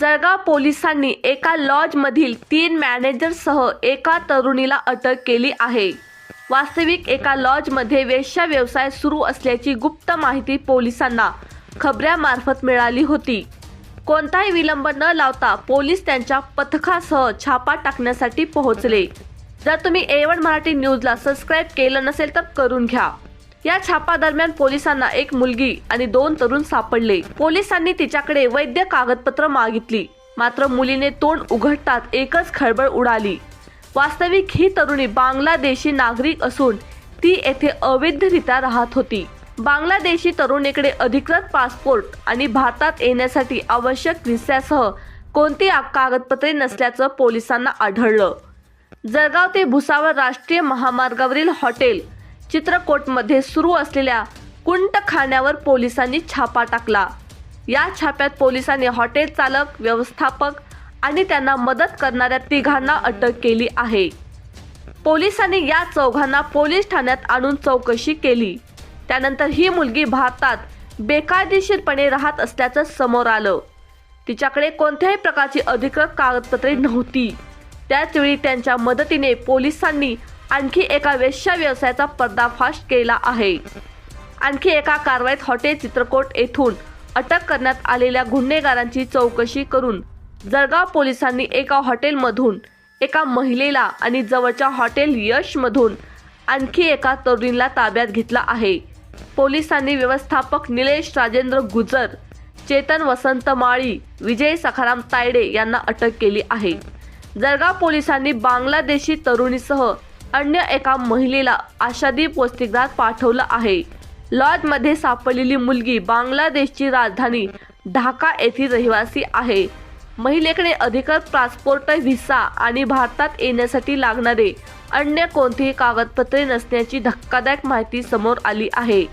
जळगाव पोलिसांनी एका लॉजमधील तीन मॅनेजरसह एका तरुणीला अटक केली आहे. वास्तविक एका लॉजमध्ये वेश्या व्यवसाय सुरू असल्याची गुप्त माहिती पोलिसांना खबऱ्यामार्फत मिळाली होती. कोणताही विलंब न लावता पोलीस त्यांच्या पथकासह छापा टाकण्यासाठी पोहोचले. जर तुम्ही ए वन मराठी न्यूजला सबस्क्राईब केलं नसेल तर करून घ्या. या छापा दरम्यान पोलिसांना एक मुलगी आणि दोन तरुण सापडले. पोलिसांनी तिच्याकडे वैद्य कागदपत्र मागितली. मात्र मुलीने तोंड उघडतात एकच खळबळ उडाली. वास्तविक ही तरुणी बांगलादेशी नागरिक असून ती येथे अवैधरित्या राहत होती. बांगलादेशी तरुणीकडे अधिकृत पासपोर्ट आणि भारतात येण्यासाठी आवश्यक व्हिसासह कोणती कागदपत्रे नसल्याचं पोलिसांना आढळलं. जळगाव ते भुसावळ राष्ट्रीय महामार्गावरील हॉटेल चित्रकोटमध्ये सुरू असलेल्या कुंटखान्यावर पोलिसांनी छापा टाकला. या छाप्यात पोलिसांनी हॉटेल चालक व्यवस्थापक आणि त्यांना मदत करणाऱ्या तिघांना अटक केली आहे. पोलिसांनी या चौघांना पोलीस ठाण्यात आणून चौकशी केली. त्यानंतर ही मुलगी भारतात बेकायदेशीरपणे राहत असल्याचं समोर आलं. तिच्याकडे कोणत्याही प्रकारची अधिकृत कागदपत्रे नव्हती. त्याचवेळी त्यांच्या मदतीने पोलिसांनी आणखी एका वेश्या व्यवसायाचा पर्दाफाश केला आहे. आणखी एका कारवाईत हॉटेल चित्रकोट येथून अटक करण्यात आलेल्या गुन्हेगारांची चौकशी करून जळगाव पोलिसांनी एका हॉटेलमधून एका महिलेला आणि जवळच्या हॉटेल यशमधून आणखी एका तरुणीला ताब्यात घेतला आहे. पोलिसांनी व्यवस्थापक निलेश राजेंद्र गुजर चेतन वसंत माळी विजय सखाराम तायडे यांना अटक केली आहे. जळगाव पोलिसांनी बांगलादेशी तरुणीसह अन्य एका महिलेला आशादीप वसतिगृहात पाठवलं आहे. लॉजमध्ये सापडलेली मुलगी बांगलादेशची राजधानी ढाका येथील रहिवासी आहे. महिलेकडे अधिकृत पासपोर्ट व्हिसा आणि भारतात येण्यासाठी लागणारे अन्य कोणतीही कागदपत्रे नसण्याची धक्कादायक माहिती समोर आली आहे.